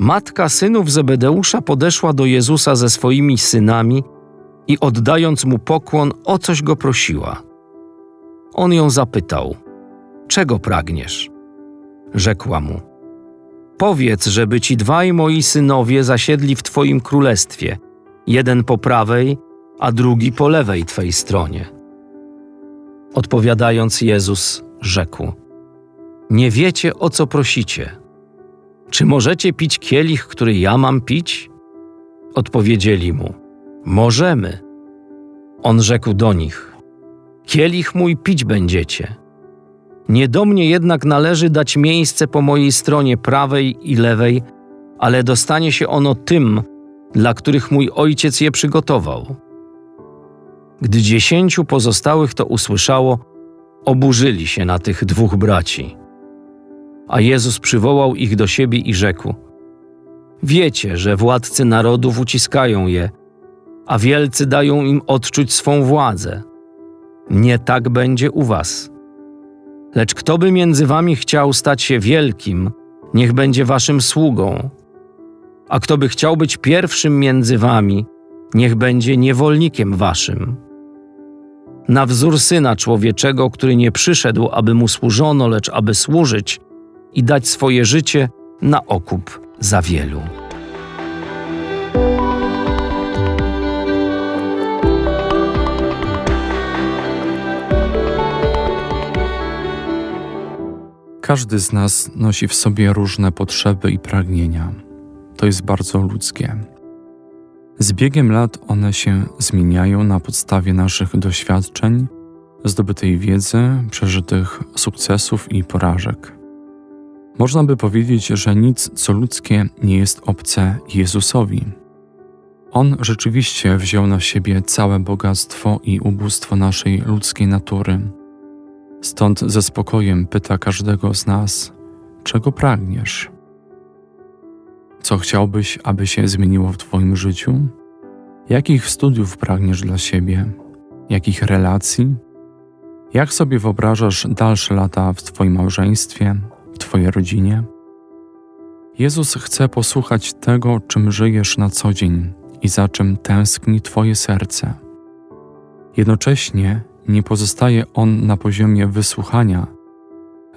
Matka synów Zebedeusza podeszła do Jezusa ze swoimi synami i oddając mu pokłon, o coś go prosiła. On ją zapytał: Czego pragniesz? Rzekła mu: Powiedz, żeby ci dwaj moi synowie zasiedli w twoim królestwie, jeden po prawej, a drugi po lewej twej stronie. Odpowiadając, Jezus rzekł: Nie wiecie, o co prosicie. Czy możecie pić kielich, który ja mam pić? Odpowiedzieli mu: Możemy. On rzekł do nich: Kielich mój pić będziecie. Nie do mnie jednak należy dać miejsce po mojej stronie prawej i lewej, ale dostanie się ono tym, dla których mój ojciec je przygotował. Gdy dziesięciu pozostałych to usłyszało, oburzyli się na tych dwóch braci. A Jezus przywołał ich do siebie i rzekł: Wiecie, że władcy narodów uciskają je, a wielcy dają im odczuć swą władzę. Nie tak będzie u was. Lecz kto by między wami chciał stać się wielkim, niech będzie waszym sługą. A kto by chciał być pierwszym między wami, niech będzie niewolnikiem waszym. Na wzór syna człowieczego, który nie przyszedł, aby mu służono, lecz aby służyć i dać swoje życie na okup za wielu. Każdy z nas nosi w sobie różne potrzeby i pragnienia. To jest bardzo ludzkie. Z biegiem lat one się zmieniają na podstawie naszych doświadczeń, zdobytej wiedzy, przeżytych sukcesów i porażek. Można by powiedzieć, że nic co ludzkie nie jest obce Jezusowi. On rzeczywiście wziął na siebie całe bogactwo i ubóstwo naszej ludzkiej natury. Stąd ze spokojem pyta każdego z nas: czego pragniesz? Co chciałbyś, aby się zmieniło w Twoim życiu? Jakich studiów pragniesz dla siebie? Jakich relacji? Jak sobie wyobrażasz dalsze lata w Twoim małżeństwie, Twojej rodzinie? Jezus chce posłuchać tego, czym żyjesz na co dzień i za czym tęskni Twoje serce. Jednocześnie nie pozostaje On na poziomie wysłuchania,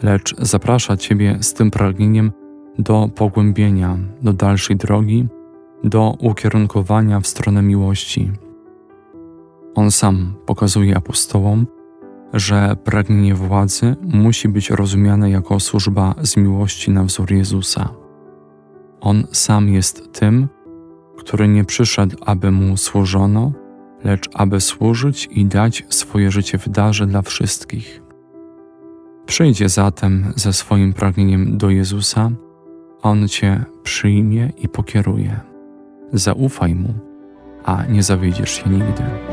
lecz zaprasza Ciebie z tym pragnieniem do pogłębienia, do dalszej drogi, do ukierunkowania w stronę miłości. On sam pokazuje apostołom, że pragnienie władzy musi być rozumiane jako służba z miłości na wzór Jezusa. On sam jest tym, który nie przyszedł, aby mu służono, lecz aby służyć i dać swoje życie w darze dla wszystkich. Przyjdzie zatem ze swoim pragnieniem do Jezusa, On Cię przyjmie i pokieruje. Zaufaj Mu, a nie zawiedziesz się nigdy.